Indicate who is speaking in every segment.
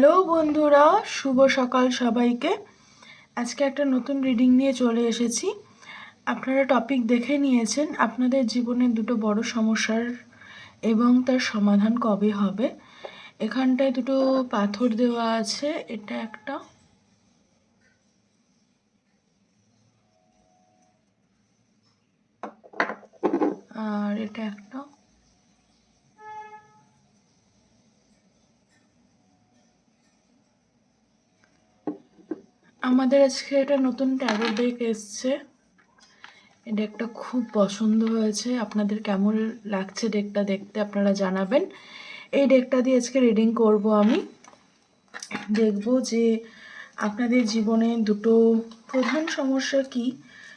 Speaker 1: Hello বন্ধুরা, শুভ সকাল সবাইকে। আজকে একটা নতুন রিডিং নিয়ে চলে এসেছি। আপনারা টপিক দেখে নিয়েছেন, আপনাদের জীবনে দুটো বড় সমস্যার এবং তার সমাধান কবে হবে? এখানটায় দুটো পাথর দেওয়া আছে, এটা একটা আর এটা একটা আমাদের আজকে একটা নতুন ট্যারো ডেক এসছে। এই ডেকটা খুব পছন্দ হয়েছে। আপনাদের কেমন লাগছে ডেকটা দেখতে আপনারা জানাবেন। এই ডেকটা দিয়ে আজকে রিডিং করব আমি। দেখব যে আপনাদের জীবনে দুটো প্রধান সমস্যা কি,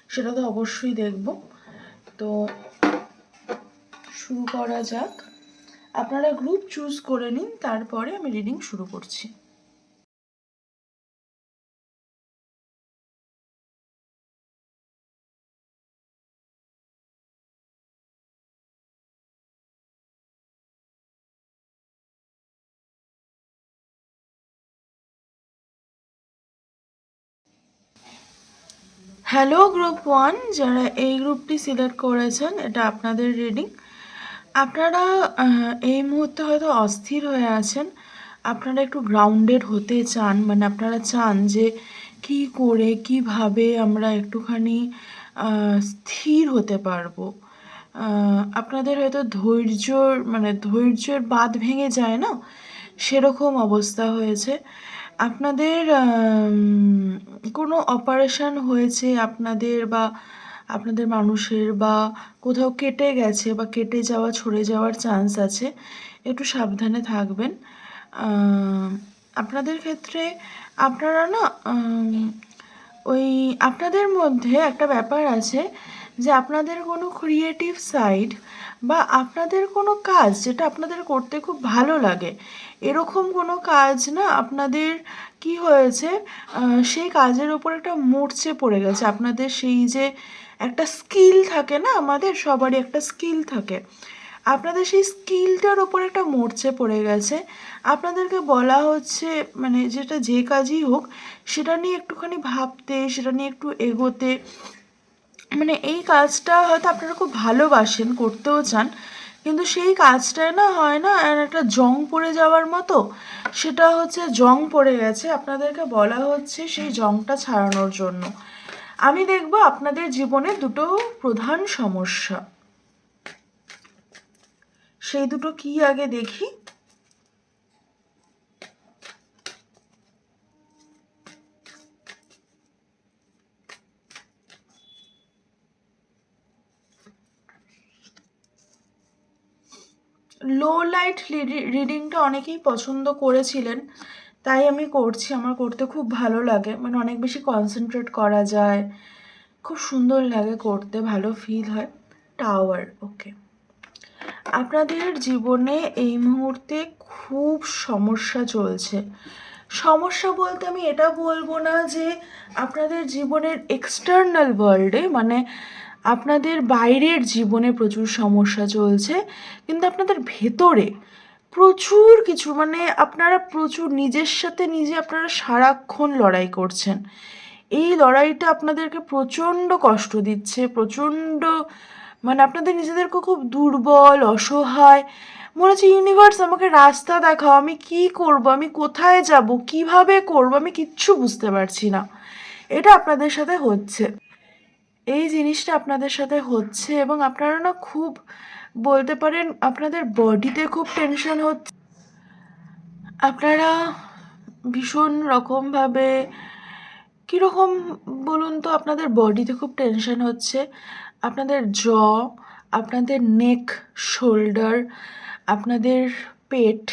Speaker 1: সেটা তো অবশ্যই দেখব। তো শুরু করা যাক। আপনারা গ্রুপ চুজ করে নিন, তারপরে আমি রিডিং শুরু করছি। হ্যালো গ্রুপ ওয়ান যারা এই গ্রুপটি সিলেক্ট করেছেন, এটা আপনাদের রিডিং আপনারা এই মুহূর্তে হয়তো অস্থির হয়ে আছেন। আপনারা একটু গ্রাউন্ডেড হতে চান মানে আপনারা চান যে কি করে, কীভাবে আমরা একটুখানি স্থির হতে পারব। আপনাদের হয়তো ধৈর্যর মানে ধৈর্যের বাঁধ ভেঙে যায় না? সেরকম অবস্থা হয়েছে। আপনাদের কোনো অপারেশান হয়েছে আপনাদের বা আপনাদের মানুষের বা কোথাও কেটে গেছে বা কেটে যাওয়া, ছড়ে যাওয়ার চান্স আছে? একটু সাবধানে থাকবেন। আপনাদের ক্ষেত্রে আপনারা না ওই আপনাদের মধ্যে একটা ব্যাপার আছে যে আপনাদের কোনো ক্রিয়েটিভ সাইড বা আপনাদের কোনো কাজ যেটা আপনাদের করতে খুব ভালো লাগে, এরকম কোনো কাজ না আপনাদের কি হয়েছে? সেই কাজের ওপর একটা মরচে পড়ে গেছে। আপনাদের সেই যে একটা স্কিল থাকে না, আমাদের সবারই একটা স্কিল থাকে। আপনাদের সেই স্কিলটার ওপর একটা মরচে পড়ে গেছে। আপনাদেরকে বলা হচ্ছে মানে যেটা যে কাজই হোক, সেটা নিয়ে একটুখানি ভাবতে, সেটা নিয়ে একটু এগোতে মানে এই কাজটা হয়তো আপনারা খুব ভালোবাসেন, করতেও চান, কিন্তু সেই কাজটায় না হয় না, আর একটা জং পড়ে যাওয়ার মতো, সেটা হচ্ছে জং পড়ে গেছে। আপনাদেরকে বলা হচ্ছে সেই জংটা ছাড়ানোর জন্য। আমি দেখব আপনাদের জীবনে দুটো প্রধান সমস্যা। সেই দুটো কি আগে দেখি? লো লাইট রিডিংটা অনেকেই পছন্দ করেছিলেন। তাই আমি করছি, আমার করতে খুব ভালো লাগে। মানে অনেক বেশি কনসেন্ট্রেট করা যায়। খুব সুন্দর লাগে করতে, ভালো ফিল হয়। টাওয়ার ওকে আপনাদের জীবনে এই মুহূর্তে খুব সমস্যা চলছে। সমস্যা বলতে আমি এটা বলব না যে আপনাদের জীবনের এক্সটার্নাল ওয়ার্ল্ডে মানে আপনাদের বাইরের জীবনে প্রচুর সমস্যা চলছে, কিন্তু আপনাদের ভেতরে প্রচুর কিছু মানে আপনারা প্রচুর নিজের সাথে নিজে আপনারা সারাক্ষণ লড়াই করছেন। এই লড়াইটা আপনাদেরকে প্রচণ্ড কষ্ট দিচ্ছে, প্রচণ্ড মানে আপনাদের নিজেদেরকে খুব দুর্বল, অসহায়, মনে হচ্ছে, ইউনিভার্স, আমাকে রাস্তা দেখাও, আমি কি করব, আমি কোথায় যাব, কীভাবে করব, আমি কিচ্ছু বুঝতে পারছি না। এটা আপনাদের সাথে হচ্ছে। এই জিনিসটা আপনাদের সাথে হচ্ছে এবং আপনারা না খুব বলতে পারেন আপনাদের বডিতে খুব টেনশন হচ্ছে। আপনারা ভীষণ রকমভাবে কীরকম বলুন তো আপনাদের বডিতে খুব টেনশন হচ্ছে? আপনাদের জ, আপনাদের নেক শোল্ডার আপনাদের পেট,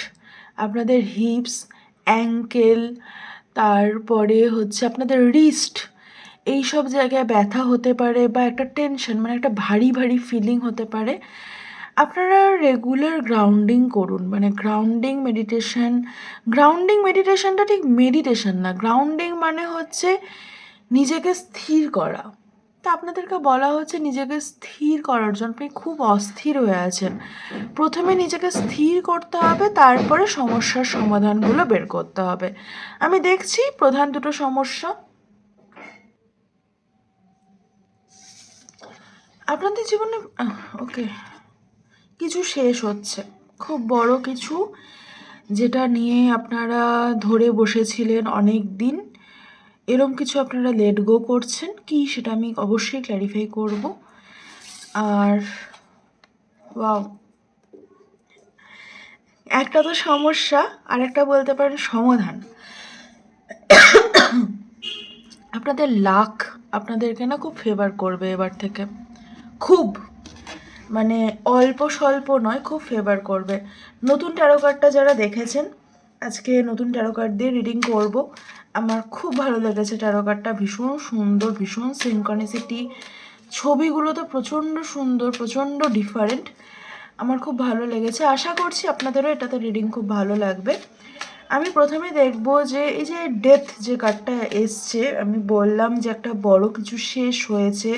Speaker 1: আপনাদের হিপস অ্যাঙ্কেল তারপরে হচ্ছে আপনাদের রিস্ট এই সব জায়গায় ব্যথা হতে পারে বা একটা টেনশন মানে একটা ভারী ভারী ফিলিং হতে পারে। আপনারা রেগুলার গ্রাউন্ডিং করুন মানে গ্রাউন্ডিং মেডিটেশন গ্রাউন্ডিং মেডিটেশনটা ঠিক মেডিটেশন না গ্রাউন্ডিং মানে হচ্ছে নিজেকে স্থির করা। তা আপনাদেরকে বলা হচ্ছে নিজেকে স্থির করার জন্য, আপনি খুব অস্থির হয়ে আছেন। প্রথমে নিজেকে স্থির করতে হবে, তারপরে সমস্যার সমাধানগুলো বের করতে হবে। আমি দেখছি প্রধান দুটো সমস্যা। আপনাদের জীবনে ওকে কিছু শেষ হচ্ছে। খুব বড় কিছু যেটা নিয়ে আপনারা ধরে বসেছিলেন অনেক দিন এরম কিছু আপনারা লেট গো করছেন কি সেটা আমি অবশ্যই ক্ল্যারিফাই করব। আর একটা তো সমস্যা আর একটা বলতে পারেন সমাধান। আপনাদের লাক আপনাদেরকে না খুব ফেভার করবে এবার থেকে। খুব মানে অল্প স্বল্প নয়, খুব ফেভার করবে। নতুন ট্যারো কার্ডটা যারা দেখেছেন, আজকে নতুন ট্যারো কার্ড দিয়ে রিডিং করব। আমার খুব ভালো লেগেছে ট্যারো কার্ডটা ভীষণ সুন্দর, ভীষণ সিনকনিসিটি ছবিগুলো তো প্রচণ্ড সুন্দর, প্রচণ্ড ডিফারেন্ট আমার খুব ভালো লেগেছে। আশা করছি আপনাদেরও এটাতে রিডিং খুব ভালো লাগবে। আমি প্রথমে দেখব যে, এই যে ডেথ যে কার্ডটা এসছে, আমি বললাম যে একটা বড় কিছু শেষ হয়েছে।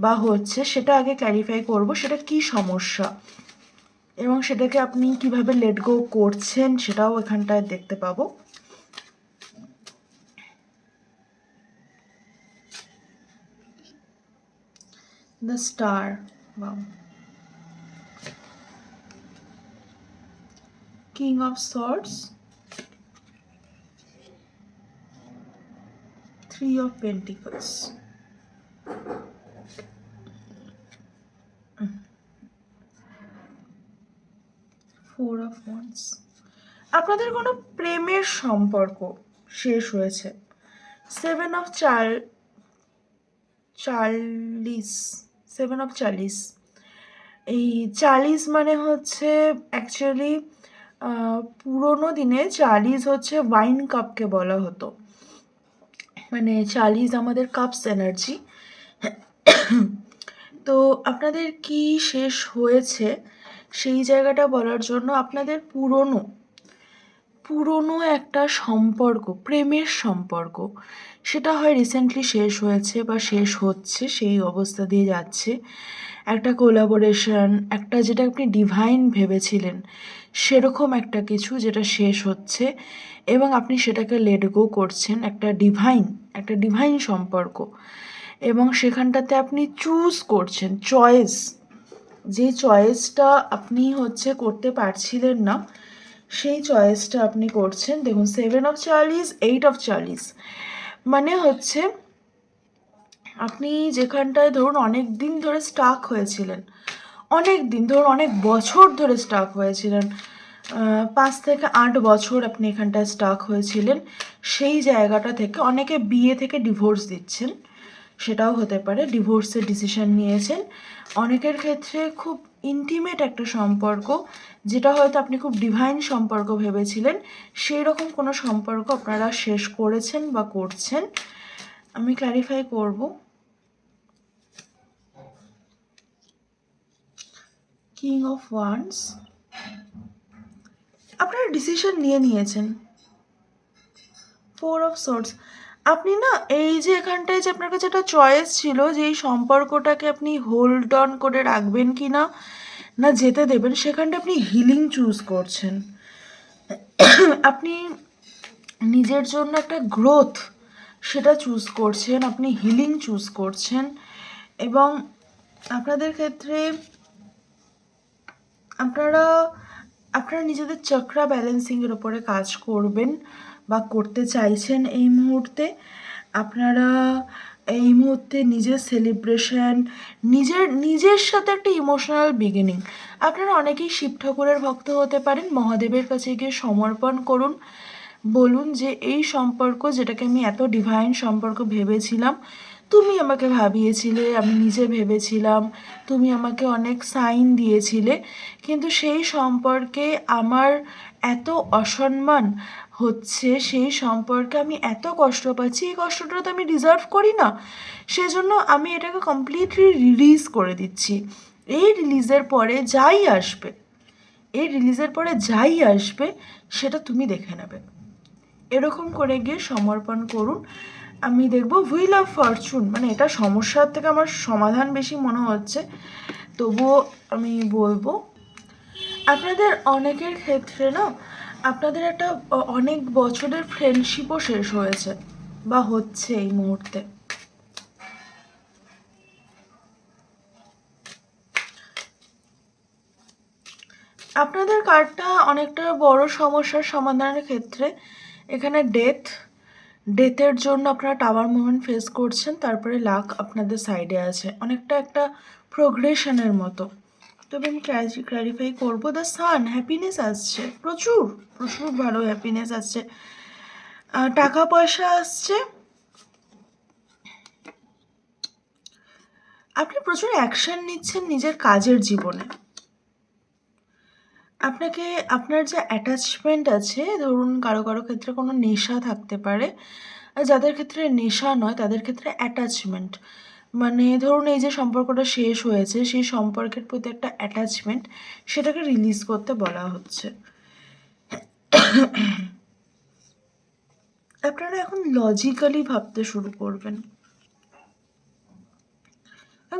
Speaker 1: বা হচ্ছে সেটা আগে ক্ল্যারিফাই করব, সেটা কি সমস্যা? এবং সেটাকে আপনি কীভাবে লেট গো করছেন সেটাও এখানটায় দেখতে পাবো। Star, wow. King of swords. Three of pentacles. Four of wands আপনাদের কোনো প্রেমের সম্পর্ক শেষ হয়েছে? সেভেন অফ চার চার্লিশ সেভেন অফ চার্লিশ এই চার্লিশ মানে হচ্ছে অ্যাকচুয়ালি পুরোনো দিনে চার্লিশ হচ্ছে ওয়াইন কাপকে বলা হতো। মানে চার্লিশ আমাদের কাপস এনার্জি তো আপনাদের কি শেষ হয়েছে? সেই জায়গাটা বলার জন্য আপনাদের পুরনো পুরনো একটা সম্পর্ক, প্রেমের সম্পর্ক। সেটা হয় রিসেন্টলি শেষ হয়েছে বা শেষ হচ্ছে, সেই অবস্থা দিয়ে যাচ্ছে। একটা কোলাবোরেশন একটা যেটা আপনি ডিভাইন ভেবেছিলেন, সেরকম একটা কিছু যেটা শেষ হচ্ছে এবং আপনি সেটাকে লেট গো করছেন, একটা ডিভাইন একটা ডিভাইন সম্পর্ক। এবং সেখানটাতে আপনি চুজ করছেন চয়েস যে চয়েসটা আপনি হচ্ছে করতে পারছিলেন না, সেই চয়েসটা আপনি করছেন। দেখুন seven of chalices eight of chalices মানে হচ্ছে আপনি যেখানটায় ধরুন অনেক দিন ধরে স্টাক হয়েছিলেন, অনেক দিন ধরুন অনেক বছর ধরে স্টাক হয়েছিলেন পাঁচ থেকে আট বছর আপনি এখানটায় স্টাক হয়েছিলেন, সেই জায়গাটা থেকে অনেকে বিয়ে থেকে ডিভোর্স দিচ্ছেন। সেটাও হতে পারে ডিভোর্সের ডিসিশন নিয়েছেন। অনেকের ক্ষেত্রে খুব ইন্টিমেট একটা সম্পর্ক, যেটা হয়তো আপনি খুব ডিভাইন সম্পর্ক ভেবেছিলেন সেই রকম কোনো সম্পর্ক আপনারা শেষ করেছেন বা করছেন? আমি ক্ল্যারিফাই করব। কিং অফ ওয়ান্স আপনারা ডিসিশন নিয়ে নিয়েছেন। ফোর অফ সোর্স আপনি না এই যে এখানটায় যে আপনার কাছে একটা চয়েস ছিল যে এই সম্পর্কটাকে আপনি হোল্ড অন করে রাখবেন কি না না যেতে দেবেন সেখানটা আপনি হিলিং চুজ করছেন। আপনি নিজের জন্য একটা গ্রোথ সেটা চুজ করছেন, আপনি হিলিং চুজ করছেন এবং আপনাদের ক্ষেত্রে আপনারা আপনারা নিজেদের চক্রা ব্যালেন্সিংয়ের ওপরে কাজ করবেন। বা করতে চাইছেন এই মুহূর্তে, আপনারা এই মুহূর্তে নিজের সেলিব্রেশন নিজের নিজের সাথে একটা ইমোশনাল বিগিনিং আপনারা অনেকেই শিব ঠাকুরের ভক্ত হতে পারেন, মহাদেবের কাছে গিয়ে সমর্পণ করুন। বলুন যে এই সম্পর্ক, যেটাকে আমি এত ডিভাইন সম্পর্ক ভেবেছিলাম তুমি আমাকে ভাবিয়েছিলে, আমি নিজে ভেবেছিলাম, তুমি আমাকে অনেক সাইন দিয়েছিলে, কিন্তু সেই সম্পর্কে আমার এত অসম্মান হচ্ছে, সেই সম্পর্কে আমি এত কষ্ট পাচ্ছি, এই কষ্টটা তো আমি ডিজার্ভ করি না। সেজন্য আমি এটাকে কমপ্লিটলি রিলিজ করে দিচ্ছি। এই রিলিজের পরে যাই আসবে, এই রিলিজের পরে যাই আসবে, সেটা তুমি দেখে নেবে। এরকম করে গিয়ে সমর্পণ করুন। আমি দেখব হুইল অফ ফরচুন। মানে এটা সমস্যার থেকে আমার সমাধান বেশি মনে হচ্ছে। তবুও আমি বলব, আপনাদের অনেকের ক্ষেত্রে না, আপনাদের একটা অনেক বছরের ফ্রেন্ডশিপও শেষ হয়েছে, বা হচ্ছে এই মুহূর্তে। আপনাদের কার্ডটা অনেকটা বড় সমস্যার সমাধানের ক্ষেত্রে, এখানে ডেথ ডেথের জন্য আপনারা টাওয়ার মুভমেন্ট ফেস করছেন, তারপরে লাক আপনাদের সাইডে আছে। অনেকটা একটা প্রোগ্রেশনের মতো। তবে আমি ক্ল্যারিফাই করব দ্য সান হ্যাপিনেস আসছে। প্রচুর প্রচুর ভালো হ্যাপিনেস আসছে। টাকা পয়সা আসছে। আপনি প্রচুর অ্যাকশন নিচ্ছেন নিজের কাজের জীবনে। আপনাকে আপনার যে অ্যাটাচমেন্ট আছে, ধরুন কারও কারও ক্ষেত্রে কোনো নেশা থাকতে পারে, আর যাদের ক্ষেত্রে নেশা নয়, তাদের ক্ষেত্রে অ্যাটাচমেন্ট মানে ধরুন এই যে সম্পর্কটা শেষ হয়েছে, সেই সম্পর্কের প্রতি একটা অ্যাটাচমেন্ট সেটাকে রিলিজ করতে বলা হচ্ছে। আপনারা এখন লজিক্যালি ভাবতে শুরু করবেন।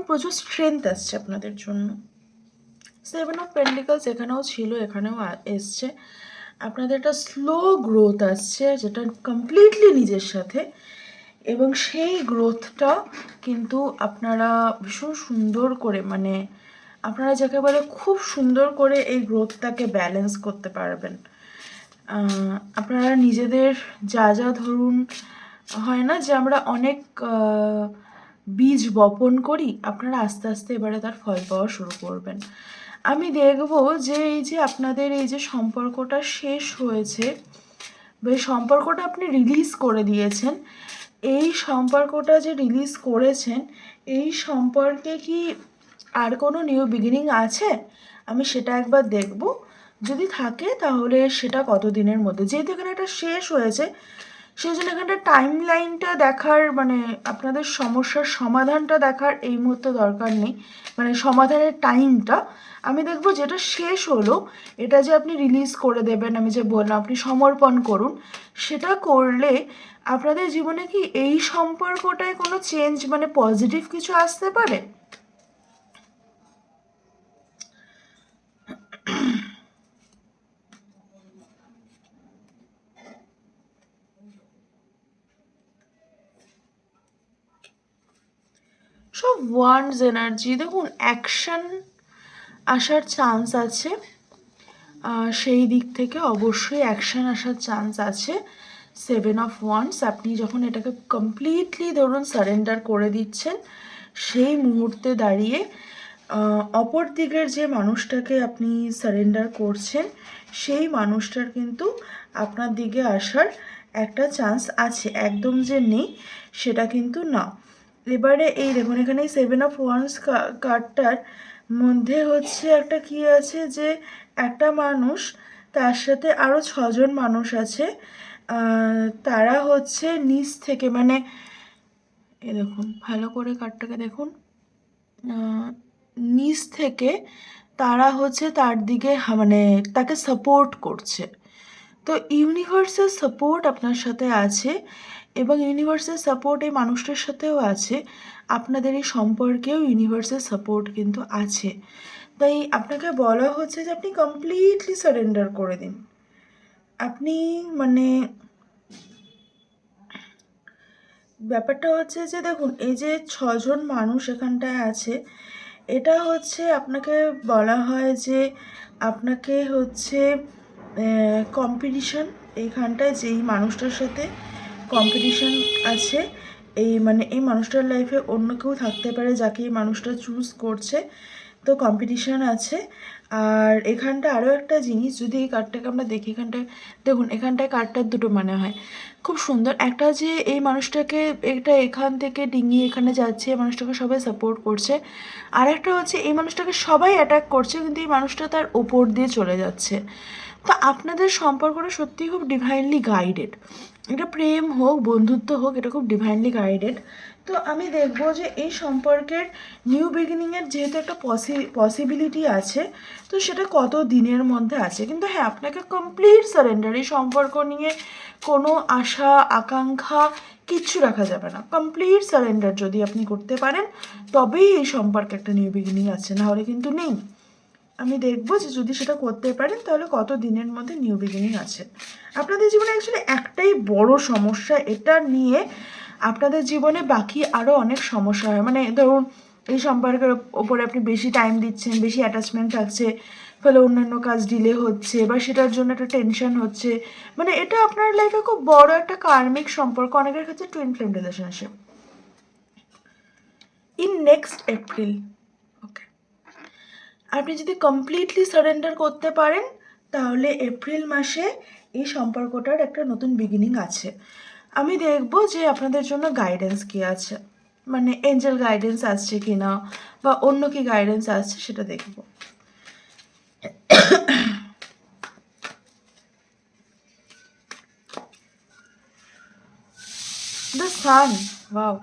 Speaker 1: প্রচুর স্ট্রেংথ আসছে আপনাদের জন্য। সেভেন অফ পেন্ডিকলস এখানেও ছিল, এখানেও এসছে, আপনাদের একটা স্লো গ্রোথ আসছে, যেটা কমপ্লিটলি নিজের সাথে। এবং সেই গ্রোথটা কিন্তু আপনারা ভীষণ সুন্দর করে মানে আপনারা যাকে বলে খুব সুন্দর করে এই গ্রোথটাকে ব্যালেন্স করতে পারবেন। আপনারা নিজেদের যা যা ধরুন, হয় না যে আমরা অনেক বীজ বপন করি, আপনারা আস্তে আস্তে এবারে তার ফল পাওয়া শুরু করবেন। আমি দেখব যে এই যে আপনাদের এই যে সম্পর্কটা শেষ হয়েছে, বা সম্পর্কটা আপনি রিলিজ করে দিয়েছেন, এই সম্পর্কটা যে রিলিজ করেছেন, এই সম্পর্কে কি আর কোনো নিউ বিগিনিং আছে? আমি সেটা একবার দেখব। যদি থাকে তাহলে সেটা কত দিনের মধ্যে? যেহেতু এখানে একটা শেষ হয়েছে সেই জন্য এখানটা টাইম লাইনটা দেখার মানে আপনাদের সমস্যার সমাধানটা দেখার এই মুহূর্তে দরকার নেই। মানে সমাধানের টাইমটা আমি দেখব যেটা শেষ হলো, এটা যে আপনি রিলিজ করে দেবেন, আমি যে বললাম, আপনি সমর্পণ করুন, সেটা করলে আপনাদের জীবনে কি এই সম্পর্কটায় কোনো চেঞ্জ মানে পজিটিভ কিছু আসতে পারে? সব ওয়ান্ডস এনার্জি দেখুন অ্যাকশন আসার চান্স আছে। সেই দিক থেকে অবশ্যই অ্যাকশন আসার চান্স আছে। সেভেন অফ ওয়ান্স আপনি যখন এটাকে কমপ্লিটলি ধরুন সারেন্ডার করে দিচ্ছেন, সেই মুহূর্তে দাঁড়িয়ে অপর দিকের যে মানুষটাকে আপনি সারেন্ডার করছেন, সেই মানুষটার কিন্তু আপনার দিকে আসার একটা চান্স আছে। একদম যে নেই, সেটা কিন্তু না। এবারে এই দেখুন, এখানে সেভেন অফ ওয়ান্স কার্ডটার মধ্যে হচ্ছে একটা কি আছে যে একটা মানুষ, তার সাথে আরও ছজন মানুষ আছে তারা হচ্ছে নিচ থেকে মানে এ দেখুন, ভালো করে কার্ডটাকে দেখুন নিচ থেকে তারা হচ্ছে তার দিকে মানে তাকে সাপোর্ট করছে। তো ইউনিভার্সের সাপোর্ট আপনার সাথে আছে। এবং ইউনিভার্সের সাপোর্ট এই মানুষটার সাথেও আছে। আপনাদের এই সম্পর্কেও ইউনিভার্সের সাপোর্ট কিন্তু আছে। তাই আপনাকে বলা হচ্ছে যে আপনি কমপ্লিটলি সারেন্ডার করে দিন। আপনি মানে ব্যাপারটা হচ্ছে যে দেখুন, এই যে ছজন মানুষ এখানটায় আছে, এটা হচ্ছে আপনাকে বলা হয় যে আপনাকে হচ্ছে কম্পিটিশন এইখানটায় যেই মানুষটার সাথে কম্পিটিশন আছে। এই মানে এই মানুষটার লাইফে অন্য কেউ থাকতে পারে যাকে এই মানুষটা চুজ করছে। তো কম্পিটিশান আছে। আর এখানটা আরও একটা জিনিস, যদি এই কার্ডটাকে আমরা দেখি এখানটায়, দেখুন, এখানটায় কার্ডটার দুটো মানে হয়। খুব সুন্দর। একটা যে এই মানুষটাকে, এটা এখান থেকে ডিঙিয়ে এখানে যাচ্ছে, এই মানুষটাকে সবাই সাপোর্ট করছে। আর একটা হচ্ছে, এই মানুষটাকে সবাই অ্যাটাক করছে, কিন্তু এই মানুষটা তার ওপর দিয়ে চলে যাচ্ছে। তো আপনাদের সম্পর্কটা সত্যিই খুব ডিভাইনলি গাইডেড এটা প্রেম হোক, বন্ধুত্ব হোক, এটা খুব ডিভাইনলি গাইডেড তো আমি দেখব যে এই সম্পর্কের নিউ বিগিনিংয়ের যেহেতু একটা পসি পসিবিলিটি আছে, তো সেটা কত দিনের মধ্যে আছে? কিন্তু হ্যাঁ আপনাকে কমপ্লিট সারেন্ডার এই সম্পর্ক নিয়ে কোনো আশা, আকাঙ্ক্ষা কিচ্ছু রাখা যাবে না। কমপ্লিট সারেন্ডার যদি আপনি করতে পারেন, তবেই এই সম্পর্কে একটা নিউ বিগিনিং আছে, নাহলে কিন্তু নেই। আমি দেখব যে যদি সেটা করতে পারেন, তাহলে কত দিনের মধ্যে নিউ বিগিনিং আছে। আপনাদের জীবনে অ্যাকচুয়ালি একটাই বড় সমস্যা এটা নিয়ে আপনাদের জীবনে বাকি আরও অনেক সমস্যা হয়। মানে ধরুন, এই সম্পর্কের ওপরে আপনি বেশি টাইম দিচ্ছেন, বেশি অ্যাটাচমেন্ট থাকছে, ফলে অন্যান্য কাজ ডিলে হচ্ছে বা সেটার জন্য একটা টেনশন হচ্ছে। মানে এটা আপনার লাইফে খুব বড় একটা কার্মিক সম্পর্ক, অনেকের ক্ষেত্রে twin flame relationship in next April আপনি যদি কমপ্লিটলি সারেন্ডার করতে পারেন, তাহলে এপ্রিল মাসে এই সম্পর্কটার একটা নতুন বিগিনিং আছে। আমি দেখব যে আপনাদের জন্য গাইডেন্স কী আছে। মানে এঞ্জেল গাইডেন্স আসছে কি না বা অন্য কি গাইডেন্স আসছে সেটা দেখব। দ্য সান ওয়াও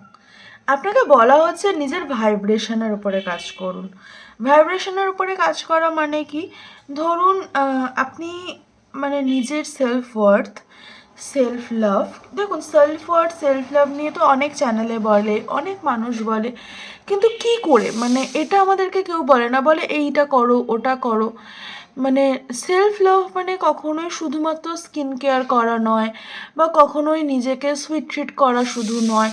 Speaker 1: আপনাকে বলা হচ্ছে নিজের ভাইব্রেশনের উপরে কাজ করুন। ভাইব্রেশনের উপরে কাজ করা মানে কি? ধরুন আপনি মানে নিজের সেলফ ওয়ার্থ সেলফ লাভ দেখুন সেলফ ওয়ার্থ সেলফ লাভ নিয়ে তো অনেক চ্যানেলে বলে, অনেক মানুষ বলে। কিন্তু কি করে? মানে এটা আমাদেরকে কেউ বলে না, বলে এইটা করো, ওটা করো। মানে সেলফ লাভ মানে কখনোই শুধুমাত্র স্কিন কেয়ার করা নয়, বা কখনোই নিজেকে সুইট ট্রিট করা শুধু নয়।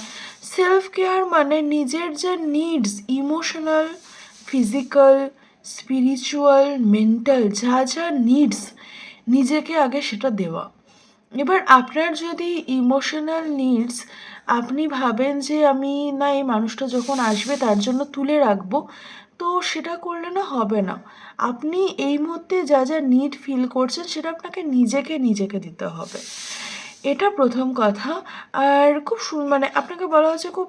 Speaker 1: সেলফ কেয়ার মানে নিজের যে needs emotional physical spiritual mental যা যা নিডস নিজেকে আগে সেটা দেওয়া। এবার আপনার যদি ইমোশনাল নিডস আপনি ভাবেন যে আমি না, এই মানুষটা যখন আসবে তার জন্য তুলে রাখব, তো সেটা করলে না হবে না। আপনি এই মুহূর্তে যা যা নিড ফিল করছেন, সেটা আপনাকে নিজেকে নিজেকে দিতে হবে। এটা প্রথম কথা। আর খুব মানে আপনাকে বলা হচ্ছে খুব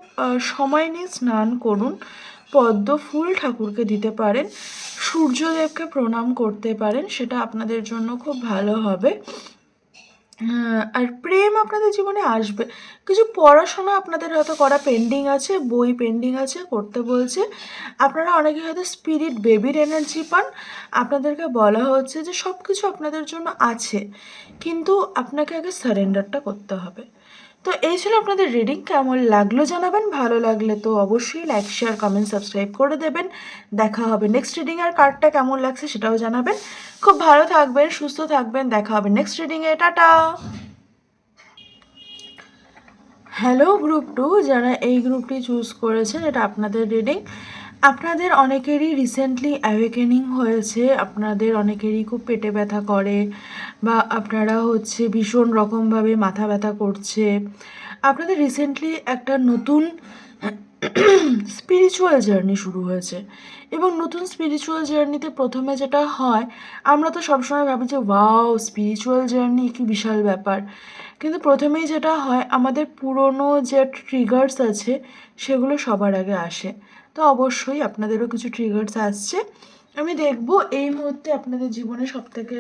Speaker 1: সময় নিয়ে স্নান করুন। পদ্ম ফুল ঠাকুরকে দিতে পারেন। সূর্যদেবকে প্রণাম করতে পারেন, সেটা আপনাদের জন্য খুব ভালো হবে। আর প্রেম আপনাদের জীবনে আসবে। কিছু পড়াশোনা আপনাদের হয়তো করা পেন্ডিং আছে, বই পেন্ডিং আছে করতে বলছে। আপনারা অনেকে হয়তো স্পিরিট বেবির এনার্জি পান। আপনাদেরকে বলা হচ্ছে যে সব কিছু আপনাদের জন্য আছে। কিন্তু আপনাকে আগে সারেন্ডারটা করতে হবে। তো এই ছিল আপনাদের রিডিং কেমন লাগল জানাবেন? ভালো লাগলে তো অবশ্যই লাইক শেয়ার কমেন্ট সাবস্ক্রাইব করে দেবেন। দেখা হবে নেক্সট রিডিং আর কার্ডটা কেমন লাগছে সেটাও জানাবেন। খুব ভালো থাকবেন, সুস্থ থাকবেন। দেখা হবে নেক্সট রিডিংয়ে টাটা! হ্যালো গ্রুপ টু যারা এই গ্রুপটি চুজ করেছেন, এটা আপনাদের রিডিং আপনাদের অনেকেরই রিসেন্টলি অ্যাওয়েকেনিং হয়েছে, আপনাদের অনেকেরই খুব পেটে ব্যথা করে বা আপনারা হচ্ছে ভীষণ রকমভাবে মাথা ব্যথা করছে। আপনাদের রিসেন্টলি একটা নতুন স্পিরিচুয়াল জার্নি শুরু হয়েছে এবং নতুন স্পিরিচুয়াল জার্নিতে প্রথমে যেটা হয়, আমরা তো সবসময় ভাবি যে ওয়াও স্পিরিচুয়াল জার্নি কি বিশাল ব্যাপার। কিন্তু প্রথমেই যেটা হয়, আমাদের পুরনো যে ট্রিগার্স আছে, সেগুলো সবার আগে আসে। তো অবশ্যই আপনাদেরও কিছু ট্রিগার্স আসছে। আমি দেখব এই মুহূর্তে আপনাদের জীবনে সবথেকে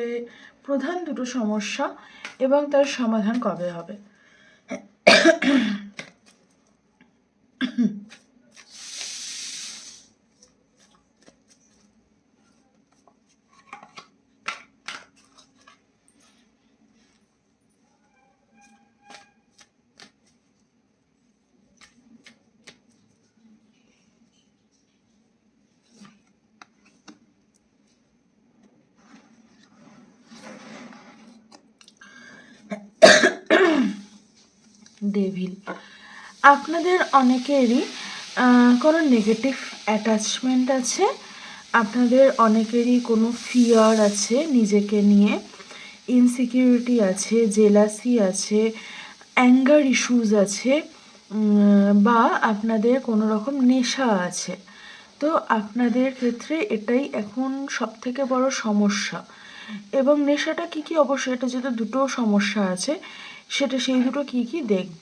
Speaker 1: প্রধান দুটো সমস্যা এবং তার সমাধান কবে হবে। ডেভিল আপনাদের অনেকেরই কোনো নেগেটিভ অ্যাটাচমেন্ট আছে, আপনাদের অনেকেরই কোনো ফিয়ার আছে নিজেকে নিয়ে ইনসিকিউরিটি আছে জেলাসি আছে অ্যাঙ্গার ইস্যুজ আছে বা আপনাদের কোনো রকম নেশা আছে। তো আপনাদের ক্ষেত্রে এটাই এখন সবথেকে বড় সমস্যা। এবং নেশাটা কী কী? অবশ্যই এটা যেহেতু দুটো সমস্যা আছে সেটা সেই দুটো কি কি দেখব।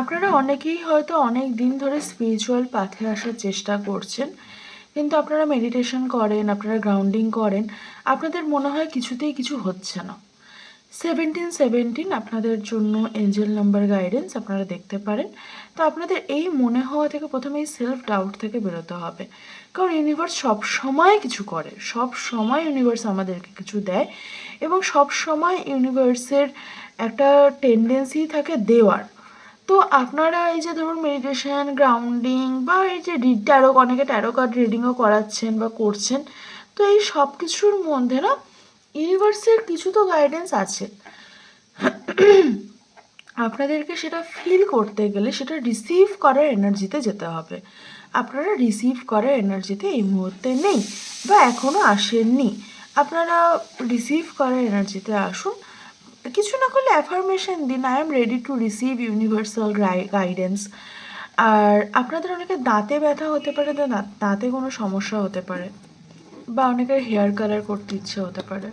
Speaker 1: আপনারা অনেকেই হয়তো অনেক দিন ধরে স্পিরিচুয়াল পাথে আসার চেষ্টা করছেন, কিন্তু আপনারা মেডিটেশন করেন, আপনারা গ্রাউন্ডিং করেন, আপনাদের মনে হয় কিছুতেই কিছু হচ্ছে না। সেভেন্টিন সেভেন্টিন আপনাদের জন্য এঞ্জেল নাম্বার গাইডেন্স আপনারা দেখতে পারেন। তো আপনাদের এই মনে হওয়া থেকে প্রথমে এই সেলফ ডাউট থেকে বেরোতে হবে। কারণ ইউনিভার্স সব সময় কিছু করে, সব সময় ইউনিভার্স আমাদেরকে কিছু দেয় এবং সব সময় ইউনিভার্সের একটা টেন্ডেন্সি থাকে দেওয়ার। তো আপনারা এই যে ধরুন মেডিটেশন গ্রাউন্ডিং বা এই যে রিড ট্যারো অনেকে ট্যারো কার্ড রিডিংও করাচ্ছেন বা করছেন, তো এই সব কিছুর মধ্যে না ইউনিভার্সের কিছু তো গাইডেন্স আছে। আপনাদেরকে সেটা ফিল করতে গেলে সেটা রিসিভ করার এনার্জিতে যেতে হবে। আপনারা রিসিভ করার এনার্জিতে এই মুহূর্তে নেই বা এখনও আসেননি। আপনারা রিসিভ করার এনার্জিতে আসুন। কিছু না করলে অ্যাফার্মেশন দিন। I am ready to receive universal guidance আর আপনাদের অনেকে দাঁতে ব্যথা হতে পারে দাঁতে কোনো সমস্যা হতে পারে। বা অনেকের হেয়ার কালার করতে ইচ্ছে হতে পারে।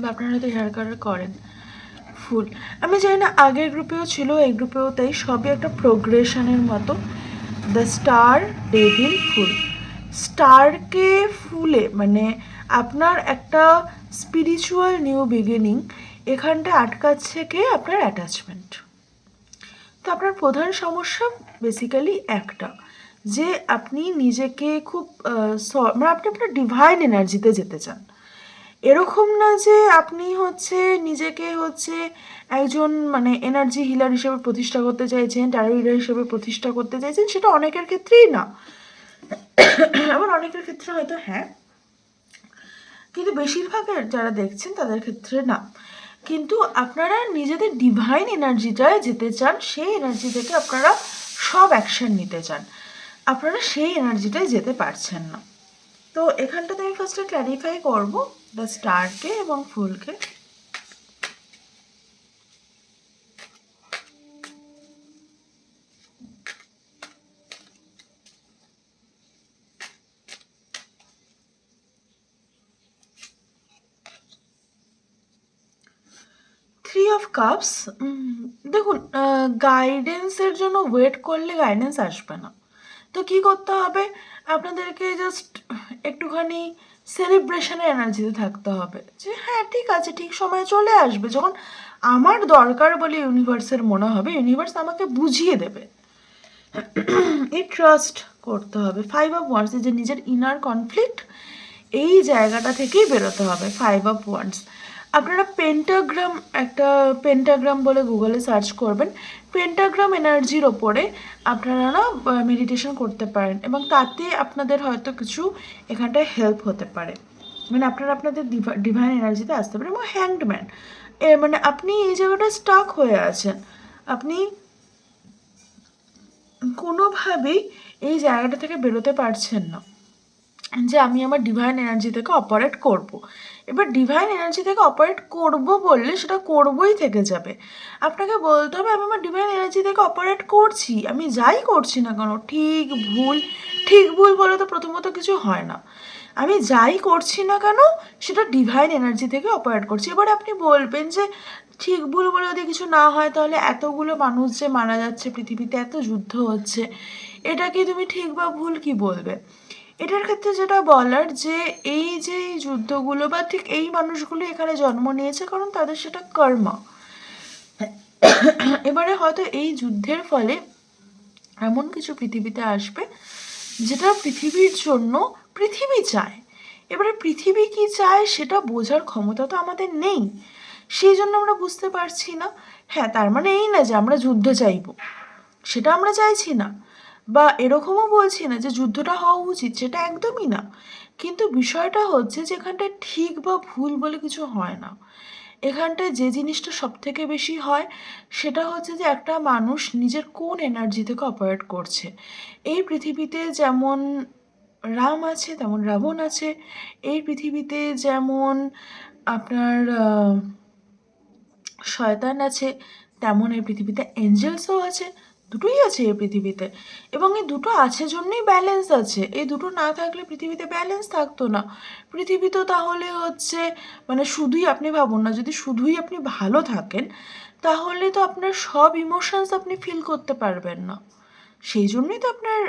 Speaker 1: বা আপনারা হয়তো হেয়ার কালার করেন। ফুল। আমি জানি না, আগের গ্রুপেও ছিল, এই গ্রুপেও তাই। সবই একটা প্রোগ্রেশনের মতো। The star devil fool. স্টারকে ফুলে মানে আপনার একটা স্পিরিচুয়াল নিউ বিগিনিং এখানটা আটকাচ্ছে কে? আপনার অ্যাটাচমেন্ট তো আপনার প্রধান সমস্যা বেসিক্যালি একটা। যে আপনি নিজেকে খুব মানে আপনি আপনার ডিভাইন এনার্জিতে যেতে চান। এরকম না যে আপনি হচ্ছে নিজেকে হচ্ছে একজন মানে এনার্জি হিলার হিসেবে প্রতিষ্ঠা করতে চাইছেন ট্যারো হিলার হিসেবে প্রতিষ্ঠা করতে চাইছেন, সেটা অনেকের ক্ষেত্রেই না। আবার অনেকের ক্ষেত্রে হয়তো হ্যাঁ কিন্তু বেশিরভাগের যারা দেখছেন তাদের ক্ষেত্রে না। কিন্তু আপনারা নিজেদের ডিভাইন এনার্জিটায় যেতে চান, সেই এনার্জি থেকে আপনারা সব অ্যাকশন নিতে চান। আপনারা সেই এনার্জিটায় যেতে পারছেন না। তো এখানটাতে আমি ফার্স্টে ক্ল্যারিফাই করব দ্য স্টারকে এবং ফুলকে থ্রি অফ কাপস দেখুন গাইডেন্সের জন্য ওয়েট করলে গাইডেন্স আসবে না। তো কি করতে হবে? আপনাদেরকে জাস্ট একটুখানি সেলিব্রেশনের এনার্জিতে থাকতে হবে। যে হ্যাঁ ঠিক আছে, ঠিক সময় চলে আসবে। যখন আমার দরকার বলে ইউনিভার্সের মনে হবে ইউনিভার্স আমাকে বুঝিয়ে দেবে। এই ট্রাস্ট করতে হবে। ফাইভ অফ ওয়ান্স যে নিজের ইনার কনফ্লিক্ট এই জায়গাটা থেকেই বেরোতে হবে ফাইভ অফ ওয়ান্স আপনারা পেন্টাগ্রাম একটা পেন্টাগ্রাম বলে গুগলে সার্চ করবেন। পেন্টাগ্রাম এনার্জির ওপরে আপনারা না মেডিটেশন করতে পারেন এবং তাতে আপনাদের হয়তো কিছু এখানটায় হেল্প হতে পারে। মানে আপনারা আপনাদের ডিভাইন এনার্জিতে আসতে পারেন এবং হ্যান্ডম্যান এ মানে আপনি এই জায়গাটা স্টাক হয়ে আছেন। আপনি কোনোভাবেই এই জায়গাটা থেকে বেরোতে পারছেন না যে আমি আমার ডিভাইন এনার্জি থেকে অপারেট করব। এবার ডিভাইন এনার্জি থেকে অপারেট করব বললে সেটা করবই থেকে যাবে। আপনাকে বলতে হবে, আমি আমার ডিভাইন এনার্জি থেকে অপারেট করছি, আমি যাই করছি না কেন? ঠিক ভুল ঠিক ভুল বলে তো প্রথমত কিছু হয় না। আমি যাই করছি না কেন? সেটা ডিভাইন এনার্জি থেকে অপারেট করছি। এবার আপনি বলবেন যে, ঠিক ভুল বলে যদি কিছু না হয়, তাহলে এতগুলো মানুষ যে মারা যাচ্ছে, পৃথিবীতে এত যুদ্ধ হচ্ছে, এটা কি তুমি ঠিক বা ভুল কি বলবে? এটার ক্ষেত্রে যেটা বলার যে এই যে যুদ্ধগুলো বা ঠিক এই মানুষগুলো এখানে জন্ম নিয়েছে কারণ তাদের সেটা কর্ম। এবারে হয়তো এই যুদ্ধের ফলে এমন কিছু পৃথিবীতে আসবে যেটা পৃথিবীর জন্য পৃথিবী চায়। এবারে পৃথিবী কি চায় সেটা বোঝার ক্ষমতা তো আমাদের নেই। সেই জন্য আমরা বুঝতে পারছি না। হ্যাঁ তার মানে এই না যে আমরা যুদ্ধ চাইব সেটা আমরা চাইছি না। বা এরকমও বলছি না যে যুদ্ধটা হওয়া উচিত, সেটা একদমই না। কিন্তু বিষয়টা হচ্ছে যে এখানটায় ঠিক বা ভুল বলে কিছু হয় না। এখানটায় যে জিনিসটা সব থেকে বেশি হয়, সেটা হচ্ছে যে একটা মানুষ নিজের কোন এনার্জি থেকে অপারেট করছে। এই পৃথিবীতে যেমন রাম আছে, তেমন রাবণ আছে। এই পৃথিবীতে যেমন আপনার শয়তান আছে, তেমন এই পৃথিবীতে এঞ্জেলসও আছে। দুটোই আছে এই পৃথিবীতে। এবং এই দুটো আছে জন্যই ব্যালেন্স আছে। এই দুটো না থাকলে পৃথিবীতে ব্যালেন্স থাকতো না। পৃথিবী তো তাহলে হচ্ছে মানে শুধুই আপনি ভাবুন না, যদি শুধুই আপনি ভালো থাকেন, তাহলে তো আপনার সব ইমোশনস আপনি ফিল করতে পারবেন না। সেই জন্যই তো আপনার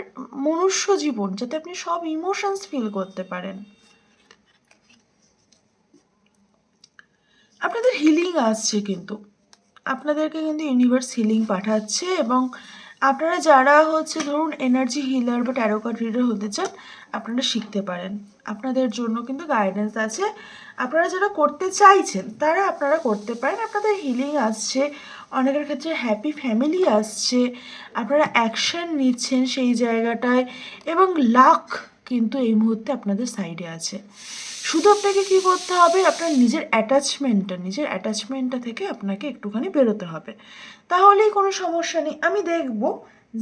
Speaker 1: মনুষ্য জীবন, যাতে আপনি সব ইমোশনস ফিল করতে পারেন। আপনাদের হিলিং আসছে কিন্তু। আপনাদেরকে কিন্তু ইউনিভার্স হিলিং পাঠাচ্ছে এবং আপনারা যারা হচ্ছে ধরুন এনার্জি হিলার বা ট্যারো কার্ড রিডার হতে চান, আপনারা শিখতে পারেন। আপনাদের জন্য কিন্তু গাইডেন্স আছে। আপনারা যারা করতে চাইছেন, তারা আপনারা করতে পারেন। আপনাদের হিলিং আসছে, অনেকের ক্ষেত্রে হ্যাপি ফ্যামিলি আসছে, আপনারা অ্যাকশন নিচ্ছেন সেই জায়গাটায় এবং লাক কিন্তু এই মুহূর্তে আপনাদের সাইডে আছে। শুধু আপনাকে কী করতে হবে? আপনার নিজের অ্যাটাচমেন্টটা নিজের অ্যাটাচমেন্টটা থেকে আপনাকে একটুখানি বেরোতে হবে। তাহলেই কোনো সমস্যা নেই। আমি দেখব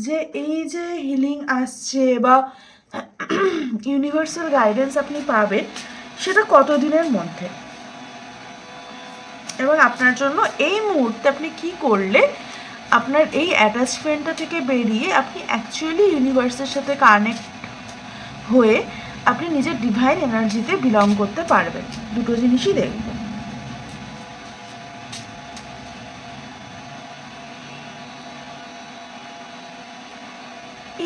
Speaker 1: যে এই যে হিলিং আসছে বা ইউনিভার্সাল গাইডেন্স আপনি পাবেন, সেটা কতদিনের মধ্যে? এবং আপনার জন্য এই মুহূর্তে আপনি কি করলে আপনার এই অ্যাটাচমেন্টটা থেকে বেরিয়ে আপনি অ্যাকচুয়ালি ইউনিভার্সের সাথে কানেক্ট হয়ে আপনি নিজের ডিভাইন এনার্জিতে বিলং করতে পারবেন। দুটো জিনিসই দেখব।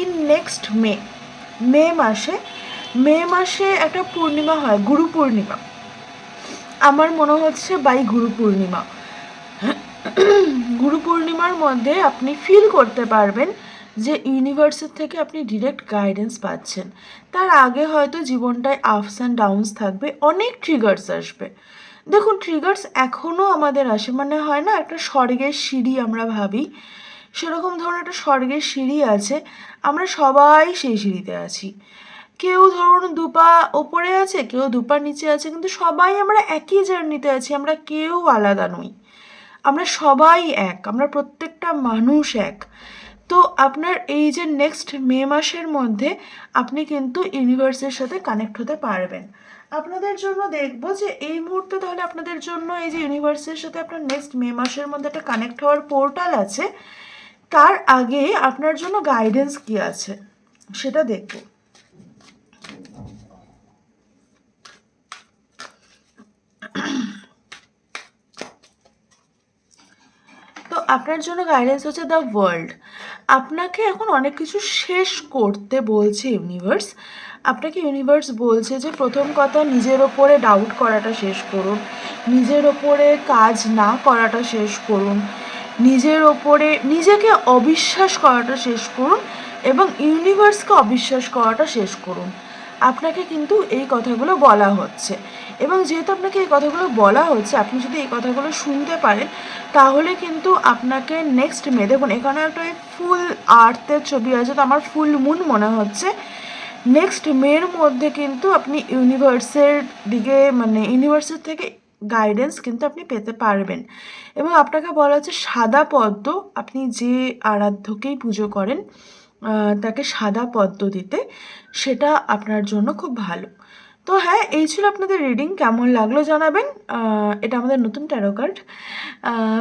Speaker 1: ইন নেক্সট মে মে মাসে মে মাসে একটা পূর্ণিমা হয়, গুরু পূর্ণিমা। আমার মনে হচ্ছে বাই গুরু পূর্ণিমা। গুরু পূর্ণিমার মধ্যে আপনি ফিল করতে পারবেন যে ইউনিভার্সের থেকে আপনি ডিরেক্ট গাইডেন্স পাচ্ছেন। তার আগে হয়তো জীবনটায় আপস অ্যান্ড ডাউনস থাকবে, অনেক ট্রিগার্স আসবে। দেখুন ট্রিগার্স এখনও আমাদের আসে মানে হয় না, একটা স্বর্গের সিঁড়ি আমরা ভাবি। সেরকম ধরুন একটা স্বর্গের সিঁড়ি আছে, আমরা সবাই সেই সিঁড়িতে আছি। কেউ ধরুন দুপা ওপরে আছে, কেউ দুপা নিচে আছে, কিন্তু সবাই আমরা একই জার্নিতে আছি, আমরা কেউ আলাদা নই। আমরা সবাই এক, আমরা প্রত্যেকটা মানুষ এক। তো আপনার এই যে নেক্সট মে মাসের মধ্যে আপনি কিন্তু ইউনিভার্সের সাথে কানেক্ট হতে পারবেন। আপনাদের জন্য দেখব যে এই মুহূর্তে তাহলে আপনাদের জন্য এই যে ইউনিভার্সের সাথে আপনার নেক্সট মে মাসের মধ্যে একটা কানেক্ট হওয়ার পোর্টাল আছে। তার আগে আপনার জন্য গাইডেন্স কি আছে? সেটা দেখব। তো আপনার জন্য গাইডেন্স হচ্ছে দ্য ওয়ার্ল্ড আপনাকে এখন অনেক কিছু শেষ করতে বলছে ইউনিভার্স আপনাকে ইউনিভার্স বলছে যে, প্রথম কথা নিজের ওপরে ডাউট করাটা শেষ করুন। নিজের ওপরে কাজ না করাটা শেষ করুন। নিজের ওপরে, নিজেকে অবিশ্বাস করাটা শেষ করুন এবং ইউনিভার্সকে অবিশ্বাস করাটা শেষ করুন। আপনাকে কিন্তু এই কথাগুলো বলা হচ্ছে। এবং যেহেতু আপনাকে এই কথাগুলো বলা হচ্ছে, আপনি যদি এই কথাগুলো শুনতে পারেন, তাহলে কিন্তু আপনাকে নেক্সট মে, দেখুন, এখানে একটা ফুল আর্থের ছবি আছে, তো আমার ফুল মুন মনে হচ্ছে। নেক্সট মের মধ্যে কিন্তু আপনি ইউনিভার্সের দিকে মানে ইউনিভার্সের থেকে গাইডেন্স কিন্তু আপনি পেতে পারবেন। এবং আপনাকে বলা হচ্ছে সাদা পদ্ম, আপনি যে আরাধ্যকেই পুজো করেন তাকে সাদা পদ্ম দিতে, সেটা আপনার জন্য খুব ভালো। তো হ্যাঁ এই ছিল আপনাদের রিডিং কেমন লাগল জানাবেন। এটা আমাদের নতুন ট্যারো কার্ড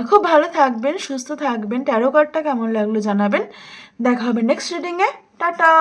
Speaker 1: খুব ভালো থাকবেন, সুস্থ থাকবেন। ট্যারো কার্ডটা কেমন লাগল জানাবেন। দেখা হবে নেক্সট রিডিংয়ে টাটা!